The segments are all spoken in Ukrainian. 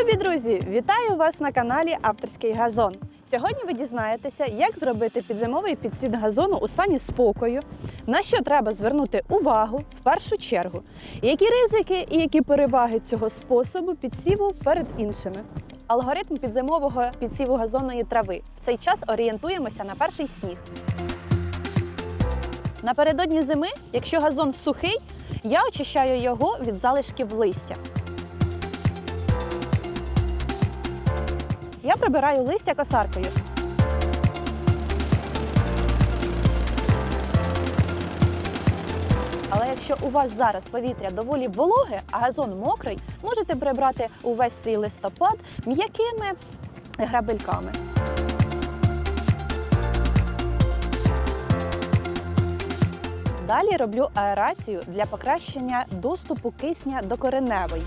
Любі друзі, вітаю вас на каналі Авторський газон. Сьогодні ви дізнаєтеся, як зробити підзимовий підсід газону у стані спокою, на що треба звернути увагу в першу чергу, які ризики і які переваги цього способу підсіву перед іншими. Алгоритм підзимового підсіву газонної трави. В цей час орієнтуємося на перший сніг. Напередодні зими, якщо газон сухий, я очищаю його від залишків листя. Я прибираю листя косаркою. Але якщо у вас зараз повітря доволі вологе, а газон мокрий, можете прибрати увесь свій листопад м'якими грабельками. Далі роблю аерацію для покращення доступу кисня до кореневої.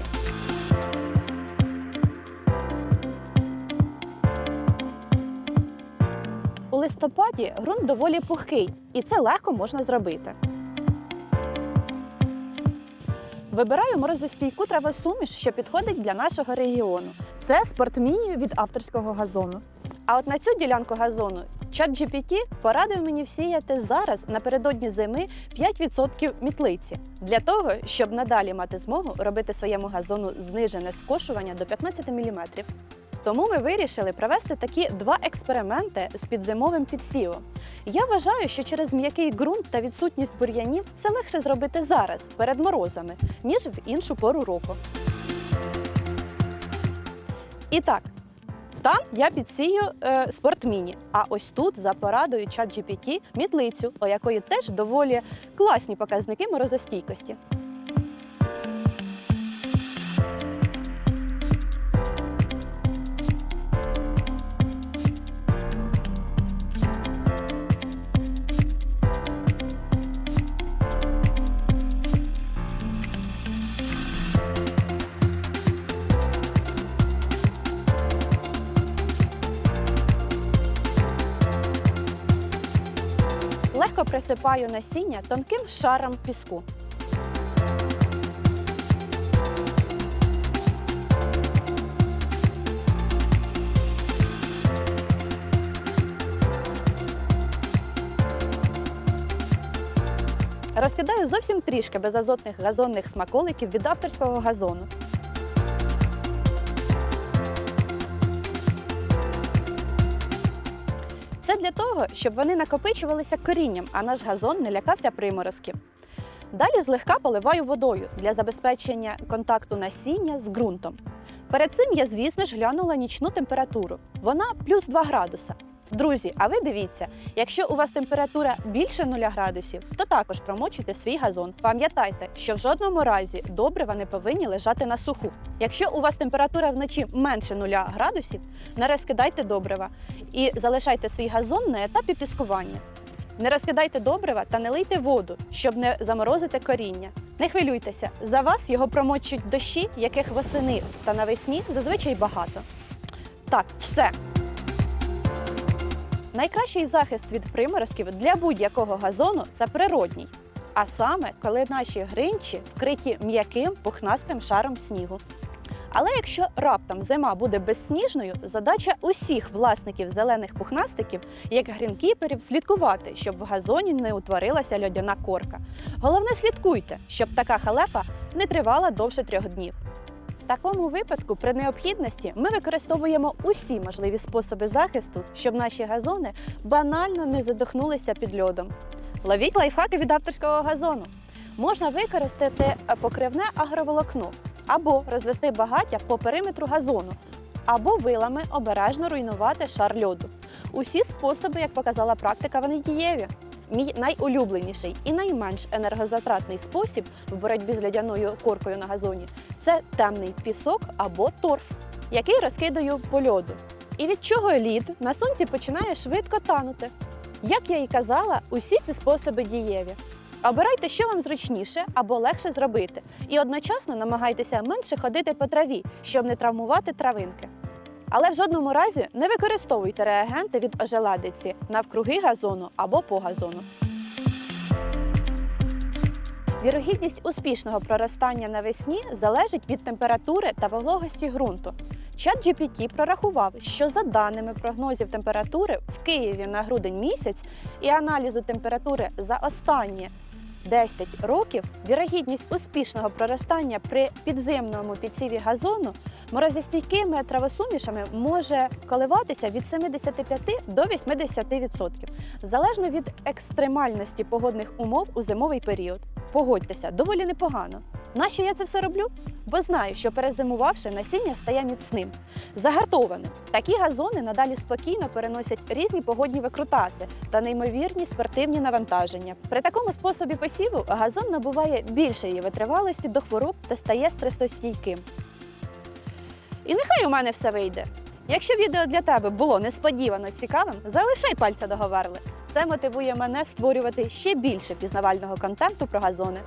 Листопаді ґрунт доволі пухкий, і це легко можна зробити. Вибираю морозостійку травосуміш, що підходить для нашого регіону. Це спортміні від авторського газону. А от на цю ділянку газону ChatGPT порадив мені всіяти зараз напередодні зими 5% мітлиці для того, щоб надалі мати змогу робити своєму газону знижене скошування до 15 мм. Тому ми вирішили провести такі два експерименти з підзимовим підсівом. Я вважаю, що через м'який ґрунт та відсутність бур'янів це легше зробити зараз, перед морозами, ніж в іншу пору року. І так, там я підсію е, спортміні, а ось тут за порадою ChatGPT мітлицю, у якої теж доволі класні показники морозостійкості. Легко присипаю насіння тонким шаром піску. Розкидаю зовсім трішки безазотних газонних смаколиків від авторського газону. Це для того, щоб вони накопичувалися корінням, а наш газон не лякався приморозків. Далі злегка поливаю водою для забезпечення контакту насіння з ґрунтом. Перед цим я, звісно ж, глянула нічну температуру. Вона плюс 2 градуса. Друзі, а ви дивіться, якщо у вас температура більше 0 градусів, то також промочуйте свій газон. Пам'ятайте, що в жодному разі добрива не повинні лежати на суху. Якщо у вас температура вночі менше 0 градусів, не розкидайте добрива і залишайте свій газон на етапі піскування. Не розкидайте добрива та не лийте воду, щоб не заморозити коріння. Не хвилюйтеся, за вас його промочуть дощі, яких восени та навесні зазвичай багато. Так, все. Найкращий захист від приморозків для будь-якого газону це природній. А саме, коли наші гринчі вкриті м'яким пухнастим шаром снігу. Але якщо раптом зима буде безсніжною, задача усіх власників зелених пухнастиків, як грінкіперів, слідкувати, щоб в газоні не утворилася льодяна корка. Головне, слідкуйте, щоб така халепа не тривала довше трьох днів. В такому випадку, при необхідності, ми використовуємо усі можливі способи захисту, щоб наші газони банально не задохнулися під льодом. Ловіть лайфхаки від авторського газону. Можна використати покривне агроволокно або розвести багаття по периметру газону, або вилами обережно руйнувати шар льоду. Усі способи, як показала практика, вони дієві. Мій найулюбленіший і найменш енергозатратний спосіб в боротьбі з льодяною коркою на газоні це темний пісок або торф, який розкидаю по льоду. І від чого лід на сонці починає швидко танути. Як я і казала, усі ці способи дієві. Обирайте, що вам зручніше або легше зробити, і одночасно намагайтеся менше ходити по траві, щоб не травмувати травинки. Але в жодному разі не використовуйте реагенти від ожеладиці навкруги газону або по газону. Вірогідність успішного проростання навесні залежить від температури та вологості ґрунту. ChatGPT прорахував, що за даними прогнозів температури в Києві на грудень місяць і аналізу температури за останні 10 років, вірогідність успішного проростання при підземному підсіві газону морозостійкими травосумішами може коливатися від 75 до 80%, залежно від екстремальності погодних умов у зимовий період. Погодьтеся, доволі непогано. Нащо я це все роблю? Бо знаю, що перезимувавши, насіння стає міцним, загартованим. Такі газони надалі спокійно переносять різні погодні викрутаси та неймовірні спортивні навантаження. При такому способі посіву газон набуває більшої витривалості до хвороб та стає стресостійким. І нехай у мене все вийде. Якщо відео для тебе було несподівано цікавим, залишай пальця договорили. Це мотивує мене створювати ще більше пізнавального контенту про газони.